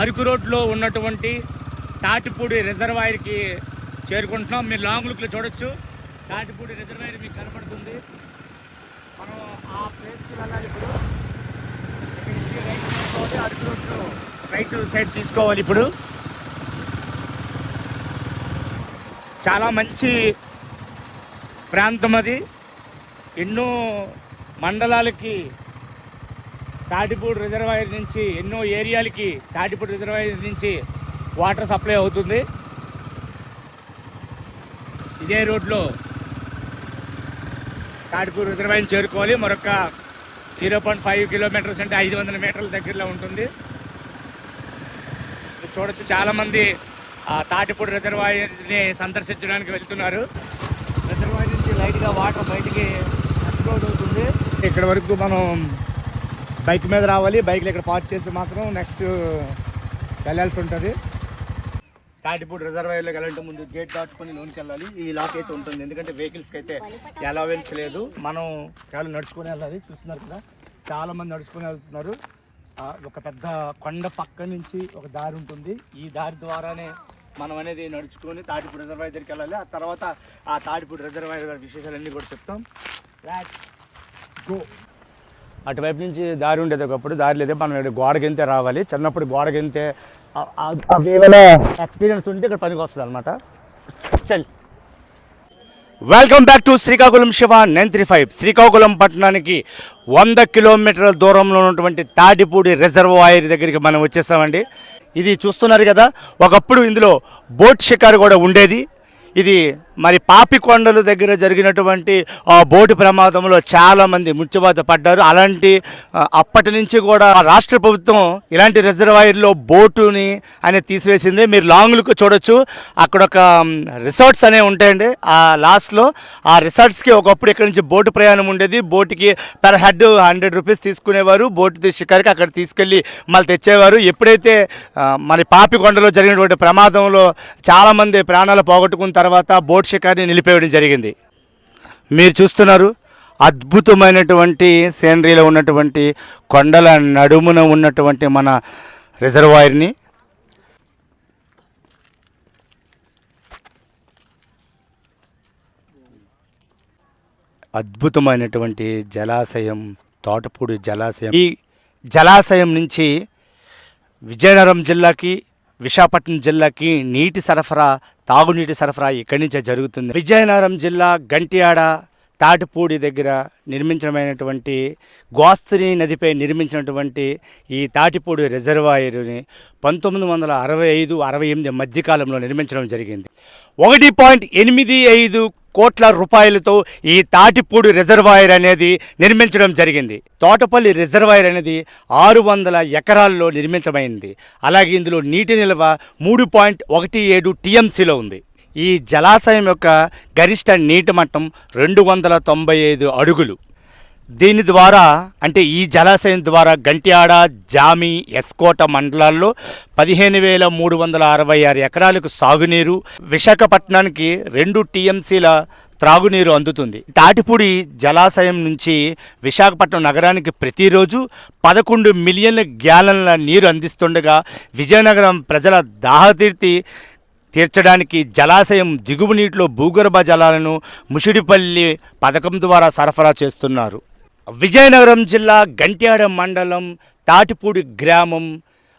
అరకు రోడ్లో ఉన్నటువంటి తాటిపూడి రిజర్వాయర్కి చేరుకుంటున్నాం. మీరు లాంగ్ లుక్లో చూడొచ్చు. తాటిపూడి రిజర్వాయర్ మీకు కనపడుతుంది. మనం ఆ ప్లేస్కి వెళ్ళాలి ఇప్పుడు. నుంచి రైట్ తీసుకోవాలి అరకు రోడ్లో రైట్ సైడ్ తీసుకోవాలి ఇప్పుడు. చాలా మంచి ప్రాంతం అది. ఎన్నో మండలాలకి తాటిపూడి రిజర్వాయర్ నుంచి ఎన్నో ఏరియాలకి తాటిపూడి రిజర్వాయర్ నుంచి వాటర్ సప్లై అవుతుంది. ఇదే రోడ్లో తాటిపూడి రిజర్వాయర్ చేరుకోవాలి. మరొక జీరో పాయింట్ ఫైవ్ కిలోమీటర్స్ అంటే ఐదు వందల మీటర్ల దగ్గరలో ఉంటుంది. చూడొచ్చు చాలామంది ఆ తాటిపూడి రిజర్వాయర్ని సందర్శించడానికి వెళ్తున్నారు. రిజర్వాయర్ నుంచి లైట్గా వాటర్ బయటికి ఎక్స్ప్లోడ్ అవుతుంది. ఇక్కడ వరకు మనం బైక్ మీద రావాలి. బైక్లు ఇక్కడ పార్క్ చేసి మాత్రం నెక్స్ట్ వెళ్ళాల్సి ఉంటుంది. తాటిపూడి రిజర్వాయర్లోకి వెళ్ళాలంటే ముందు గేట్ దాటుకొని లోనికి వెళ్ళాలి. ఈ లాక్ అయితే ఉంటుంది. ఎందుకంటే వెహికల్స్కి అయితే అలవెన్స్ లేదు. మనం చాలా నడుచుకొని వెళ్ళాలి. చూస్తున్నారు కదా. చాలామంది నడుచుకొని వెళ్తున్నారు. ఒక పెద్ద కొండ పక్క నుంచి ఒక దారి ఉంటుంది. ఈ దారి ద్వారానే మనం అనేది నడుచుకొని తాటిపూడి రిజర్వాయర్ దగ్గరికి వెళ్ళాలి. ఆ తర్వాత ఆ తాటిపూడి రిజర్వాయర్ గారి విశేషాలన్నీ కూడా చెప్తాం. గో అటువైపు నుంచి దారి ఉండేది ఒకప్పుడు. దారి లేదు మనం ఇక్కడ గోడగింతే రావాలి. చిన్నప్పుడు గోడగింతే ఎక్స్పీరియన్స్ ఉంటే ఇక్కడ పనికి వస్తుంది అనమాట చల్. Welcome back to Srikakulam Shiva nine three five. Srikakulam పట్టణానికి వంద కిలోమీటర్ల దూరంలో ఉన్నటువంటి తాటిపూడి రిజర్వాయర్ దగ్గరికి మనం వచ్చేసామండి. ఇది చూస్తున్నారు కదా ఒకప్పుడు ఇందులో బోట్ షికారు కూడా ఉండేది. ఇది మరి పాపికొండల దగ్గర జరిగినటువంటి ఆ బోటు ప్రమాదంలో చాలామంది మృత్యువాత పడ్డారు. అలాంటి అప్పటి నుంచి కూడా రాష్ట్ర ప్రభుత్వం ఇలాంటి రిజర్వాయర్లో బోటుని అనేది తీసివేసింది. మీరు లాంగ్లకు చూడొచ్చు. అక్కడ ఒక రిసార్ట్స్ అనేవి ఉంటాయండి. ఆ లాస్ట్లో ఆ రిసార్ట్స్కి ఒకప్పుడు ఇక్కడ నుంచి బోటు ప్రయాణం ఉండేది. బోటుకి పర్ హెడ్ హండ్రెడ్ రూపీస్ తీసుకునేవారు. బోటు తీ- అక్కడ తీసుకెళ్ళి మళ్ళీ తెచ్చేవారు. ఎప్పుడైతే మరి పాపికొండలో జరిగినటువంటి ప్రమాదంలో చాలామంది ప్రాణాలు పోగొట్టుకున్న తర్వాత బోట్ షికార్ని నిలిపేయడం జరిగింది. మీరు చూస్తున్నారు అద్భుతమైనటువంటి సేనరీలో ఉన్నటువంటి కొండల నడుమున ఉన్నటువంటి మన రిజర్వాయర్ని అద్భుతమైనటువంటి జలాశయం తోటపూడి జలాశయం. ఈ జలాశయం నుంచి విజయనగరం జిల్లాకి విశాఖపట్నం జిల్లాకి నీటి సరఫరా తాగునీటి సరఫరా ఇక్కడి నుంచే జరుగుతుంది. విజయనగరం జిల్లా గంటియాడ తాటిపూడి దగ్గర నిర్మించమైనటువంటి గోస్త్రి నదిపై నిర్మించినటువంటి ఈ తాటిపూడి రిజర్వాయర్ని పంతొమ్మిది వందల అరవై ఐదు అరవై ఎనిమిది మధ్యకాలంలో నిర్మించడం జరిగింది. ఒకటి పాయింట్ ఎనిమిది ఐదు కోట్ల రూపాయలతో ఈ తాటిపూడి రిజర్వాయర్ అనేది నిర్మించడం జరిగింది. తోటపల్లి రిజర్వాయర్ అనేది ఆరు వందల ఎకరాల్లో నిర్మించమైంది అలాగే ఇందులో నీటి నిల్వ మూడు పాయింట్ ఒకటి ఏడు టీఎంసీలో ఉంది. ఈ జలాశయం యొక్క గరిష్ట నీటి మట్టం రెండు వందల తొంభై ఐదు అడుగులు. దీని ద్వారా అంటే ఈ జలాశయం ద్వారా గంట్యాడ జామి ఎస్కోట మండలాల్లో పదిహేను వేల మూడు వందల అరవై ఆరు ఎకరాలకు సాగునీరు విశాఖపట్నానికి రెండు టీఎంసీల త్రాగునీరు అందుతుంది. తాటిపూడి జలాశయం నుంచి విశాఖపట్నం నగరానికి ప్రతిరోజు పదకొండు మిలియన్ల గ్యాలన్ల నీరు అందిస్తుండగా విజయనగరం ప్రజల దాహతీర్తి తీర్చడానికి జలాశయం దిగువ నీటిలో భూగర్భ జలాలను ముషిడిపల్లి పథకం ద్వారా సరఫరా చేస్తున్నారు. విజయనగరం జిల్లా గంట్యాడ మండలం తాటిపూడి గ్రామం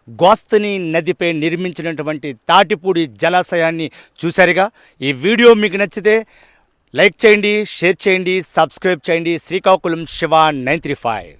గోస్తని నదిపై నిర్మించినటువంటి తాటిపూడి జలాశయాన్ని చూశారుగా. ఈ వీడియో మీకు నచ్చితే లైక్ చేయండి షేర్ చేయండి సబ్స్క్రైబ్ చేయండి. Srikakulam Shiva nine three five.